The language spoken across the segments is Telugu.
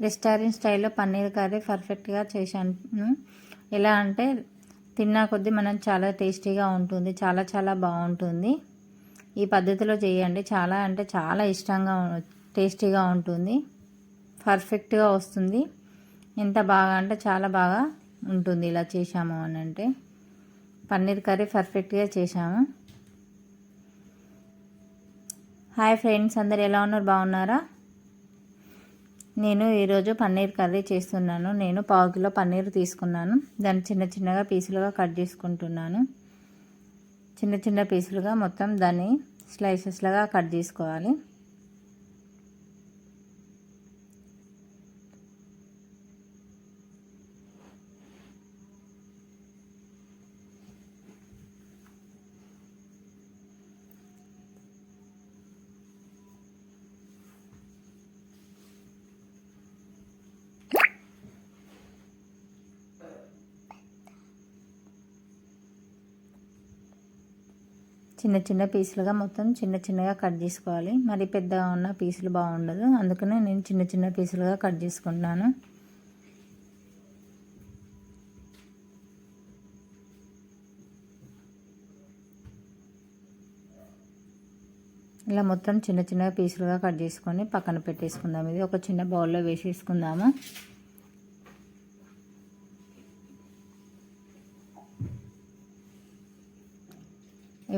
రెస్టారెంట్ స్టైల్లో పన్నీర్ కర్రీ పర్ఫెక్ట్గా చేశాను. ఎలా అంటే తిన్నా కొద్దీ మనం చాలా టేస్టీగా ఉంటుంది చాలా చాలా బాగుంటుంది. ఈ పద్ధతిలో చేయండి. చాలా అంటే చాలా ఇష్టంగా టేస్టీగా ఉంటుంది. పర్ఫెక్ట్గా వస్తుంది. ఎంత బాగా అంటే చాలా బాగా ఉంటుంది ఇలా చేసాము అని అంటే. పన్నీర్ కర్రీ పర్ఫెక్ట్గా చేసాము హాయ్ ఫ్రెండ్స్ అందరు ఎలా ఉన్నారు? బాగున్నారా? నేను ఈరోజు పన్నీర్ కర్రీ చేస్తున్నాను. నేను పావు కిలో పన్నీర్ తీసుకున్నాను. దాన్ని చిన్న చిన్నగా పీసులుగా కట్ చేసుకుంటున్నాను. చిన్న చిన్న పీసులుగా మొత్తం దాన్ని స్లైసెస్లాగా కట్ చేసుకోవాలి. చిన్న చిన్న పీసులుగా మొత్తం చిన్న చిన్నగా కట్ చేసుకోవాలి. మరి పెద్దగా ఉన్న పీసులు బాగుండదు. అందుకనే నేను చిన్న చిన్న పీసులుగా కట్ చేసుకుంటున్నాను. ఇలా మొత్తం చిన్న చిన్న పీసులుగా కట్ చేసుకొని పక్కన పెట్టేసుకుందాం. ఇది ఒక చిన్న బౌల్లో వేసేసుకుందాము.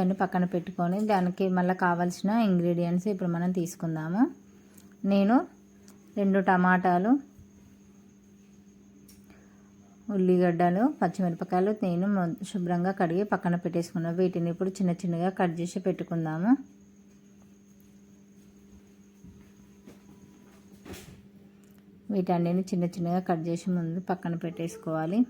ఇవన్నీ పక్కన పెట్టుకొని దానికి మళ్ళీ కావాల్సిన ఇంగ్రీడియంట్స్ ఇప్పుడు మనం తీసుకుందాము. నేను రెండు టమాటాలు ఉల్లిగడ్డలు పచ్చిమిరపకాయలు నేను శుభ్రంగా కడిగి పక్కన పెట్టేసుకున్నాను. వీటిని ఇప్పుడు చిన్న చిన్నగా కట్ చేసి పెట్టుకుందాము. వీటన్నిటిని చిన్న చిన్నగా కట్ చేసి ముందు పక్కన పెట్టేసుకోవాలి.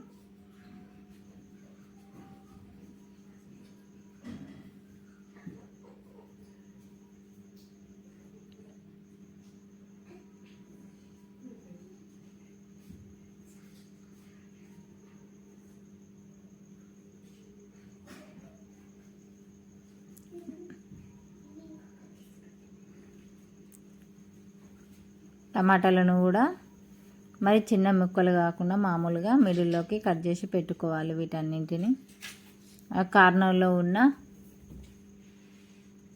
టమాటాలను కూడా మరి చిన్న ముక్కలు కాకుండా మామూలుగా మిడిల్లోకి కట్ చేసి పెట్టుకోవాలి వీటన్నింటిని. ఆ కార్నర్లో ఉన్న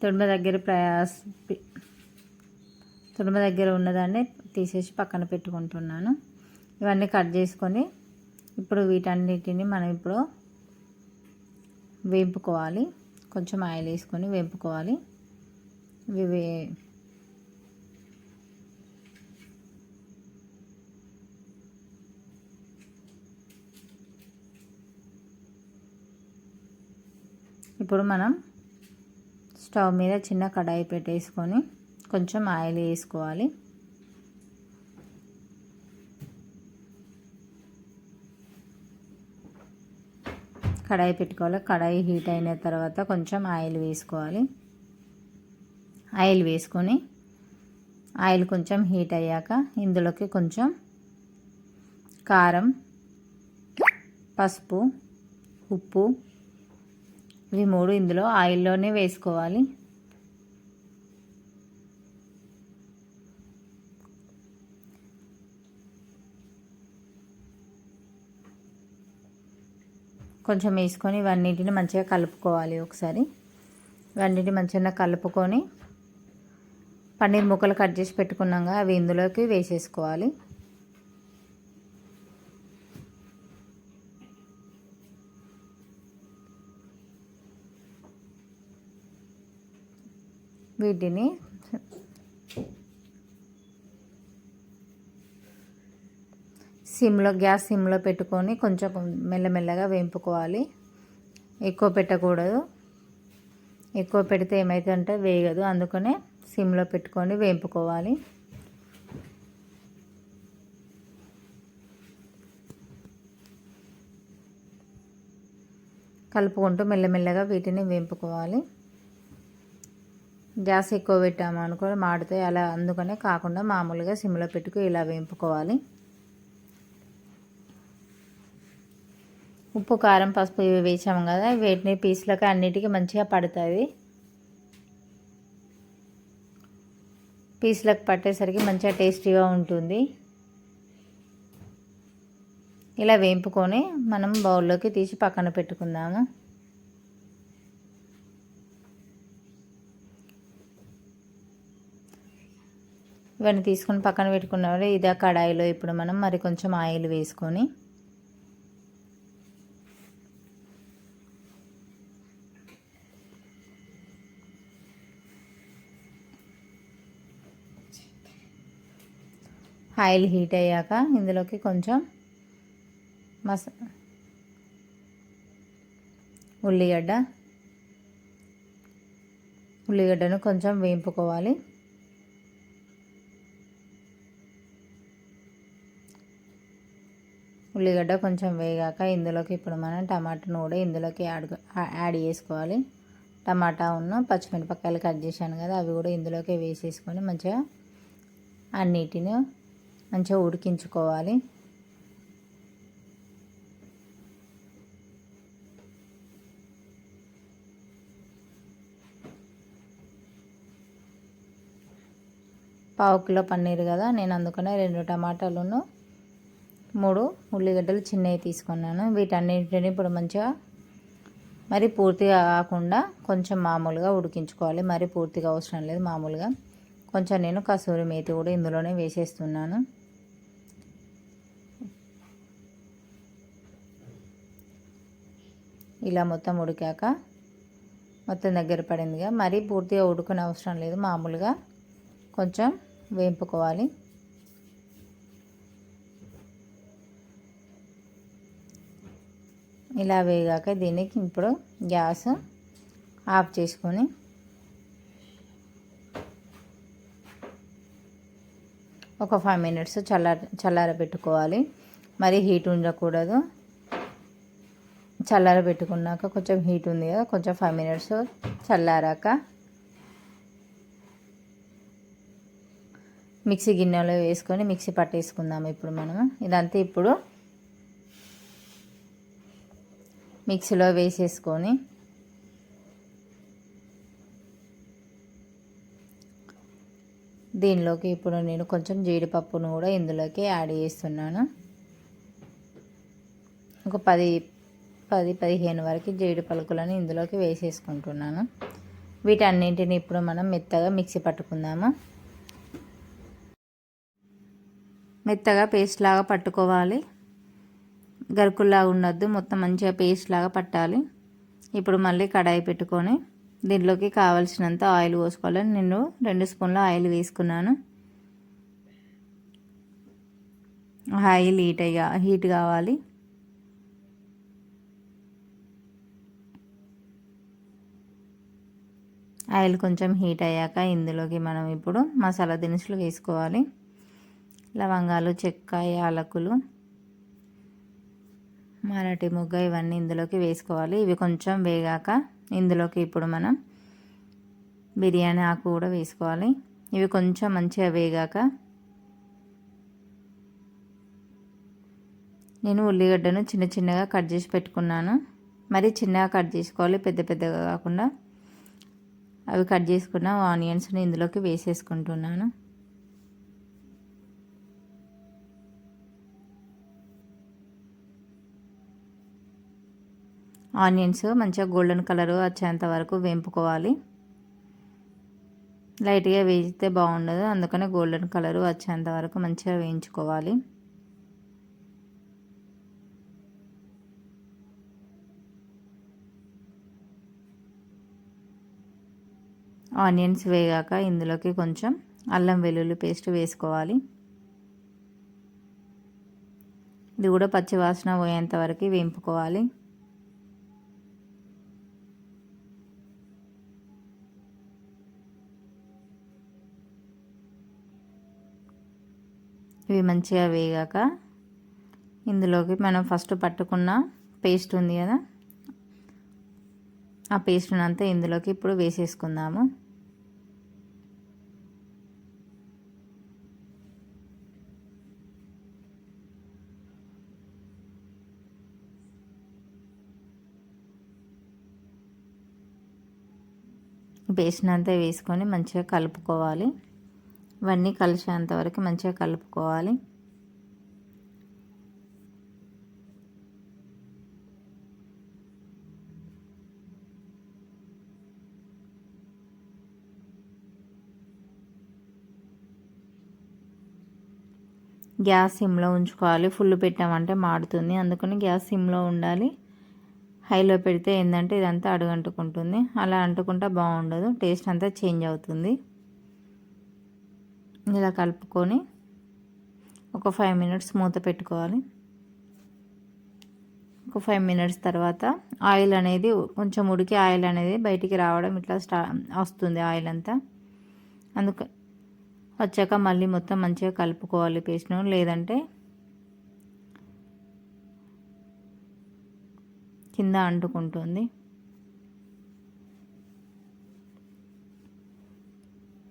తొడుమ దగ్గర ప్రయాస్ తొడుమ దగ్గర ఉన్నదాన్ని తీసేసి పక్కన పెట్టుకుంటున్నాను. ఇవన్నీ కట్ చేసుకొని ఇప్పుడు వీటన్నిటిని మనం ఇప్పుడు వేపుకోవాలి. కొంచెం ఆయిల్ వేసుకొని వేపుకోవాలి. ఇవి ఇప్పుడు మనం స్టవ్ మీద చిన్న కడాయి పెట్టేసుకొని కొంచెం ఆయిల్ వేసుకోవాలి. కడాయి పెట్టుకోవాలి. కడాయి హీట్ అయిన తర్వాత కొంచెం ఆయిల్ వేసుకోవాలి. ఆయిల్ వేసుకొని ఆయిల్ కొంచెం హీట్ అయ్యాక ఇందులోకి కొంచెం కారం పసుపు ఉప్పు ఇవి మూడు ఇందులో ఆయిల్లోనే వేసుకోవాలి. కొంచెం వేసుకొని ఇవన్నిటిని మంచిగా కలుపుకోవాలి ఒకసారి. ఇవన్నిటిని మంచిగా కలుపుకొని పన్నీర్ ముక్కలు కట్ చేసి పెట్టుకున్నాక అవి ఇందులోకి వేసేసుకోవాలి. వీటిని సిమ్లో గ్యాస్ సిమ్లో పెట్టుకొని కొంచెం మెల్లమెల్లగా వేంపుకోవాలి. ఎక్కువ పెట్టకూడదు. ఎక్కువ పెడితే ఏమవుతుందంటే వేయదు అందుకనే సిమ్లో పెట్టుకొని వేంపుకోవాలి. కలుపుకుంటూ మెల్లమెల్లగా వీటిని వేంపుకోవాలి. గ్యాస్ ఎక్కువ పెట్టాము అనుకో మాడితే అలా అందుకనే కాకుండా మామూలుగా సిమ్లో పెట్టుకు ఇలా వేపుకోవాలి. ఉప్పు కారం పసుపు ఇవి వేసాము కదా వీటిని పీసులకు అన్నిటికీ మంచిగా పడుతుంది పీసులకు పట్టేసరికి మంచిగా టేస్టీగా ఉంటుంది. ఇలా వేపుకొని మనం బౌల్లోకి తీసి పక్కన పెట్టుకుందాము. ఇవన్నీ తీసుకొని పక్కన పెట్టుకున్నవారు ఇదే కడాయిలో ఇప్పుడు మనం మరి కొంచెం ఆయిల్ వేసుకొని ఆయిల్ హీట్ అయ్యాక ఇందులోకి కొంచెం మస ఉల్లిగడ్డ ఉల్లిగడ్డను కొంచెం వేయింపుకోవాలి ఉల్లిగడ్డ కొంచెం వేగాక ఇందులోకి ఇప్పుడు మనం టమాటాను కూడా ఇందులోకి యాడ్ యాడ్ చేసుకోవాలి. టమాటా ఉన్న పచ్చిమిరపకాయలు కట్ చేశాను కదా అవి కూడా ఇందులోకి వేసేసుకొని మంచిగా అన్నిటిని మంచిగా ఉడికించుకోవాలి. పావు కిలో పన్నీర్ కదా నేను అందుకనే రెండు టమాటాలను మూడు ఉల్లిగడ్డలు చిన్నవి తీసుకున్నాను. వీటన్నిటిని ఇప్పుడు మంచిగా మరి పూర్తిగా కాకుండా కొంచెం మామూలుగా ఉడికించుకోవాలి. మరి పూర్తిగా అవసరం లేదు మామూలుగా. కొంచెం నేను కసూరి మేతి కూడా ఇందులోనే వేసేస్తున్నాను. ఇలా మొత్తం ఉడికాక మొత్తం దగ్గర పడిందిగా. మరీ పూర్తిగా ఉడుకునే అవసరం లేదు. మామూలుగా కొంచెం వేపుకోవాలి. ఇలా వేగాక దీనికి ఇప్పుడు గ్యాస్ ఆఫ్ చేసుకొని ఒక ఫైవ్ మినిట్స్ చల్లార చల్లార పెట్టుకోవాలి మరి హీట్ ఉండకూడదు. చల్లార పెట్టుకున్నాక కొంచెం హీట్ ఉంది కదా కొంచెం ఫైవ్ మినిట్స్ చల్లారాక మిక్సీ గిన్నెలో వేసుకొని మిక్సీ పట్టేసుకుందాం ఇప్పుడు మనము. ఇదంతా ఇప్పుడు మిక్సీలో వేసేసుకొని దీనిలోకి ఇప్పుడు నేను కొంచెం జీడిపప్పును కూడా ఇందులోకి యాడ్ చేస్తున్నాను. ఒక పది పది పదిహేను వరకు జీడి పలుకులను ఇందులోకి వేసేసుకుంటున్నాను. వీటన్నింటిని ఇప్పుడు మనం మెత్తగా మిక్సీ పట్టుకుందాము. మెత్తగా పేస్ట్ లాగా పట్టుకోవాలి. గరుకుల్లాగా ఉండొద్దు. మొత్తం మంచిగా పేస్ట్ లాగా పట్టాలి. ఇప్పుడు మళ్ళీ కడాయి పెట్టుకొని దీంట్లోకి కావలసినంత ఆయిల్ పోసుకోవాలి. నేను రెండు స్పూన్ల ఆయిల్ వేసుకున్నాను. ఆయిల్ హీట్ అయ్యా హీట్ కావాలి. ఆయిల్ కొంచెం హీట్ అయ్యాక ఇందులోకి మనం ఇప్పుడు మసాలా దినుసులు వేసుకోవాలి. లవంగాలు చెక్క యాలకులు మరాఠీ ముగ్గ ఇవన్నీ ఇందులోకి వేసుకోవాలి. ఇవి కొంచెం వేగాక ఇందులోకి ఇప్పుడు మనం బిర్యానీ ఆకు కూడా వేసుకోవాలి. ఇవి కొంచెం మంచిగా వేగాక నేను ఉల్లిగడ్డను చిన్న చిన్నగా కట్ చేసి పెట్టుకున్నాను. మరి చిన్నగా కట్ చేసుకోవాలి పెద్ద పెద్దగా కాకుండా. అవి కట్ చేసుకున్న ఆనియన్స్ని ఇందులోకి వేసేసుకుంటున్నాను. ఆనియన్స్ మంచిగా గోల్డెన్ కలర్ వచ్చేంత వరకు వేంపుకోవాలి. లైట్గా వేయిస్తే బాగుండదు. అందుకనే గోల్డెన్ కలర్ వచ్చేంత వరకు మంచిగా వేయించుకోవాలి. ఆనియన్స్ వేగాక ఇందులోకి కొంచెం అల్లం వెల్లుల్లి పేస్ట్ వేసుకోవాలి. ఇది కూడా పచ్చివాసన పోయేంత వరకు వేపుకోవాలి. ఇవి మంచిగా వేగాక ఇందులోకి మనం ఫస్ట్ పట్టుకున్న పేస్ట్ ఉంది కదా? ఆ పేస్ట్ని అంతా ఇందులోకి ఇప్పుడు వేసేసుకుందాము. పేస్ట్ని అంతా వేసుకొని మంచిగా కలుపుకోవాలి. ఇవన్నీ కలిసేంత వరకు మంచిగా కలుపుకోవాలి. గ్యాస్ సిమ్లో ఉంచుకోవాలి. ఫుల్ పెట్టామంటే మాడుతుంది. అందుకని గ్యాస్ సిమ్లో ఉండాలి. హైలో పెడితే ఏంటంటే ఇదంతా అడుగంటుకుంటుంది. అలా అంటుకుంటే బాగుండదు. టేస్ట్ అంతా చేంజ్ అవుతుంది. ఇలా కలుపుకొని ఒక ఫైవ్ మినిట్స్ మూత పెట్టుకోవాలి. ఒక ఫైవ్ మినిట్స్ తర్వాత ఆయిల్ అనేది కొంచెం ఉడికి ఆయిల్ అనేది బయటికి రావడం ఇట్లా స్టా వస్తుంది ఆయిల్ అంతా. అందుక వచ్చాక మళ్ళీ మొత్తం మంచిగా కలుపుకోవాలి పేస్ట్ను లేదంటే కింద అంటుకుంటుంది.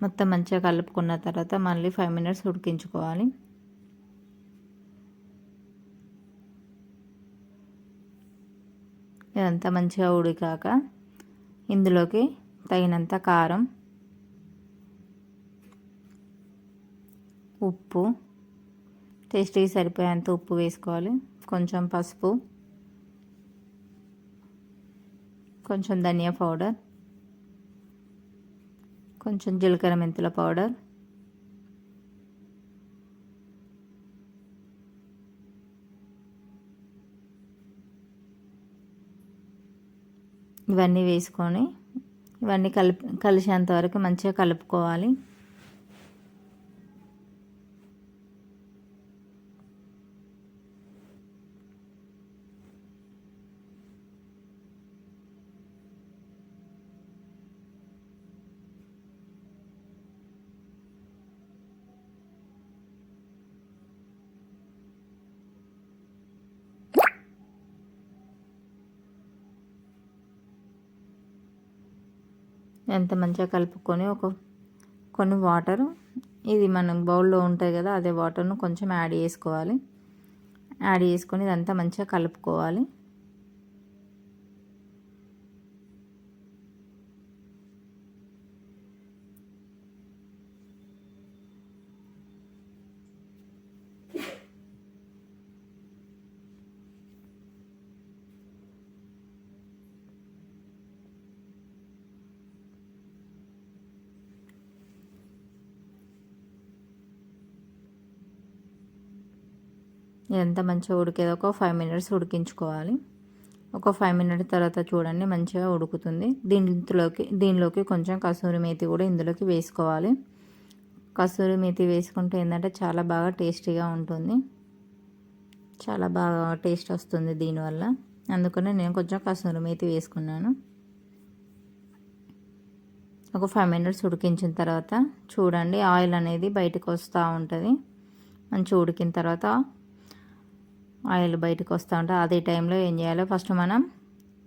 మొత్తం మంచిగా కలుపుకున్న తర్వాత మళ్ళీ ఫైవ్ మినిట్స్ ఉడికించుకోవాలి. ఇదంతా మంచిగా ఉడికాక ఇందులోకి తగినంత కారం ఉప్పు టేస్ట్కి సరిపోయేంత ఉప్పు వేసుకోవాలి. కొంచెం పసుపు కొంచెం ధనియా పౌడర్ కొంచెం జీలకర్ర మెంతుల పౌడర్. ఇవన్నీ వేసుకొని ఇవన్నీ కలిపి కలిసేంత వరకు మంచిగా కలుపుకోవాలి. ఎంత మంచిగా కలుపుకొని ఒక కొన్ని వాటర్ ఇది మనం బౌల్లో ఉంటాయి కదా అదే వాటర్ను కొంచెం యాడ్ చేసుకోవాలి. యాడ్ చేసుకొని ఇదంతా మంచిగా కలుపుకోవాలి. ఇదంతా మంచిగా ఉడికేది ఒక ఫైవ్ మినిట్స్ ఉడికించుకోవాలి. ఒక ఫైవ్ మినిట్స్ తర్వాత చూడండి మంచిగా ఉడుకుతుంది. దీంట్లోకి దీనిలోకి కొంచెం కసూరి మేతి కూడా ఇందులోకి వేసుకోవాలి. కసూరి మేతి వేసుకుంటే ఏంటంటే చాలా బాగా టేస్టీగా ఉంటుంది. చాలా బాగా టేస్ట్ వస్తుంది దీనివల్ల. అందుకనే నేను కొంచెం కసూరి మేతి వేసుకున్నాను. ఒక ఫైవ్ మినిట్స్ ఉడికించిన తర్వాత చూడండి ఆయిల్ అనేది బయటకు వస్తూ ఉంటుంది. మంచిగా ఉడికిన తర్వాత ఆయిల్ బయటకు వస్తూ ఉంటే అదే టైంలో ఏం చేయాలో ఫస్ట్ మనం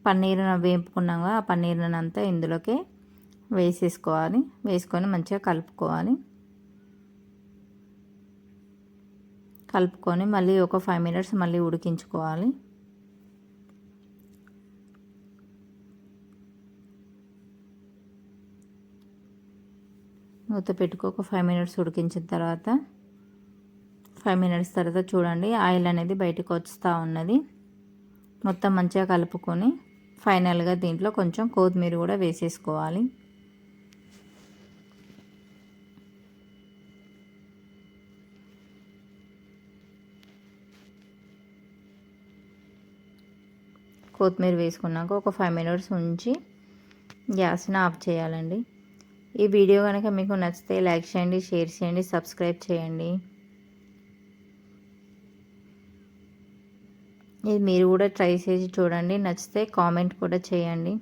పన్నీరును వేపుకున్నాం ఆ పన్నీరుని అంతా ఇందులోకి వేసేసుకోవాలి. వేసుకొని మంచిగా కలుపుకోవాలి. కలుపుకొని మళ్ళీ ఒక ఫైవ్ మినిట్స్ మళ్ళీ ఉడికించుకోవాలి. మూత పెట్టుకో ఒక ఫైవ్ మినిట్స్ ఉడికించిన తర్వాత ఫైవ్ మినిట్స్ తర్వాత చూడండి ఆయిల్ అనేది బయటకు వస్తూ ఉన్నది. మొత్తం మంచిగా కలుపుకొని ఫైనల్గా దీంట్లో కొంచెం కొత్తిమీర కూడా వేసేసుకోవాలి. కొత్తిమీర వేసుకున్నాక ఒక ఫైవ్ మినిట్స్ ఉంచి గ్యాస్ని ఆఫ్ చేయాలండి. ఈ వీడియో కనుక మీకు నచ్చితే లైక్ చేయండి షేర్ చేయండి సబ్స్క్రైబ్ చేయండి. ఇది మీరు కూడా ట్రై చేసి చూడండి. నచ్చితే కామెంట్ కూడా చేయండి.